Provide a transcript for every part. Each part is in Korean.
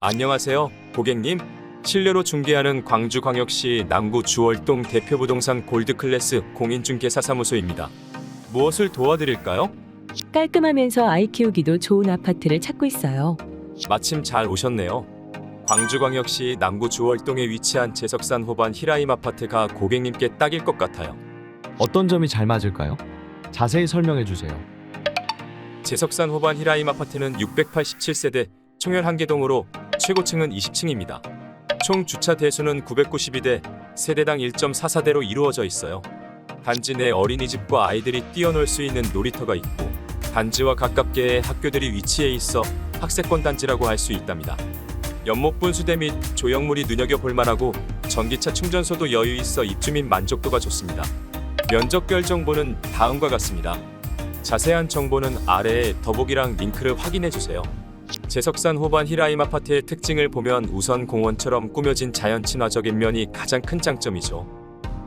안녕하세요, 고객님. 실내로 중개하는 광주광역시 남구 주월동 대표부동산 골드클래스 공인중개사 사무소입니다. 무엇을 도와드릴까요? 깔끔하면서 아이 키우기도 좋은 아파트를 찾고 있어요. 마침 잘 오셨네요. 광주광역시 남구 주월동에 위치한 재석산 호반 히라임 아파트가 고객님께 딱일 것 같아요. 어떤 점이 잘 맞을까요? 자세히 설명해 주세요. 재석산 호반 히라임 아파트는 687세대 총열 한개동으로 최고층은 20층입니다. 총 주차 대수는 992대, 세대당 1.44대로 이루어져 있어요. 단지 내 어린이집과 아이들이 뛰어놀 수 있는 놀이터가 있고 단지와 가깝게 학교들이 위치해 있어 학세권 단지라고 할 수 있답니다. 연못 분수대 및 조형물이 눈여겨 볼 만하고 전기차 충전소도 여유 있어 입주민 만족도가 좋습니다. 면적별 정보는 다음과 같습니다. 자세한 정보는 아래에 더보기랑 링크를 확인해 주세요. 재석산 호반 히라임 아파트의 특징을 보면 우선 공원처럼 꾸며진 자연 친화적인 면이 가장 큰 장점이죠.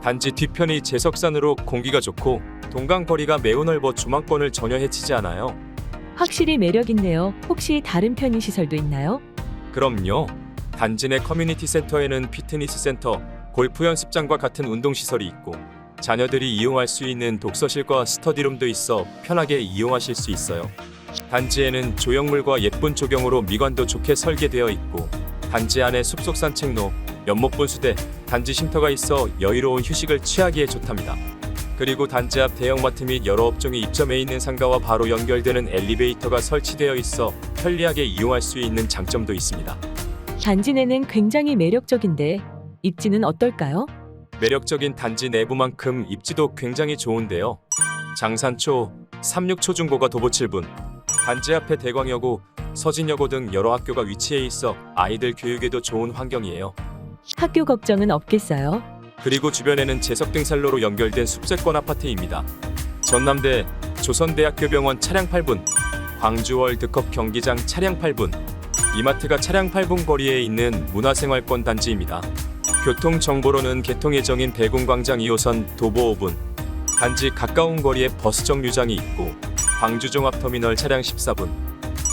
단지 뒤편이 재석산으로 공기가 좋고 동강 거리가 매우 넓어 주말권을 전혀 해치지 않아요. 확실히 매력 있네요. 혹시 다른 편의 시설도 있나요? 그럼요. 단지 내 커뮤니티 센터에는 피트니스 센터, 골프 연습장과 같은 운동 시설이 있고 자녀들이 이용할 수 있는 독서실과 스터디룸도 있어 편하게 이용하실 수 있어요. 단지에는 조형물과 예쁜 조경으로 미관도 좋게 설계되어 있고 단지 안에 숲속 산책로, 연못 분수대, 단지 쉼터가 있어 여유로운 휴식을 취하기에 좋답니다. 그리고 단지 앞 대형마트 및 여러 업종이 입점해 있는 상가와 바로 연결되는 엘리베이터가 설치되어 있어 편리하게 이용할 수 있는 장점도 있습니다. 단지 내는 굉장히 매력적인데 입지는 어떨까요? 매력적인 단지 내부만큼 입지도 굉장히 좋은데요. 장산초, 삼육초중고가 도보 7분, 단지 앞에 대광여고, 서진여고 등 여러 학교가 위치해 있어 아이들 교육에도 좋은 환경이에요. 학교 걱정은 없겠어요? 그리고 주변에는 재석등산로로 연결된 숙제권 아파트입니다. 전남대, 조선대학교 병원 차량 8분, 광주 월드컵 경기장 차량 8분, 이마트가 차량 8분 거리에 있는 문화생활권 단지입니다. 교통 정보로는 개통 예정인 대궁광장 2호선 도보 5분, 단지 가까운 거리에 버스 정류장이 있고 광주 종합터미널 차량 14분,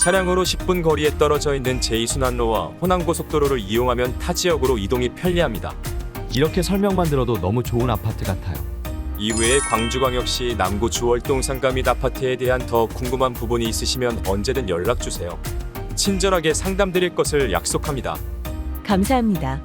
차량으로 10분 거리에 떨어져 있는 제2순환로와 호남고속도로를 이용하면 타 지역으로 이동이 편리합니다. 이렇게 설명만 들어도 너무 좋은 아파트 같아요. 이외에 광주광역시 남구 주월동 상가 및 아파트에 대한 더 궁금한 부분이 있으시면 언제든 연락 주세요. 친절하게 상담드릴 것을 약속합니다. 감사합니다.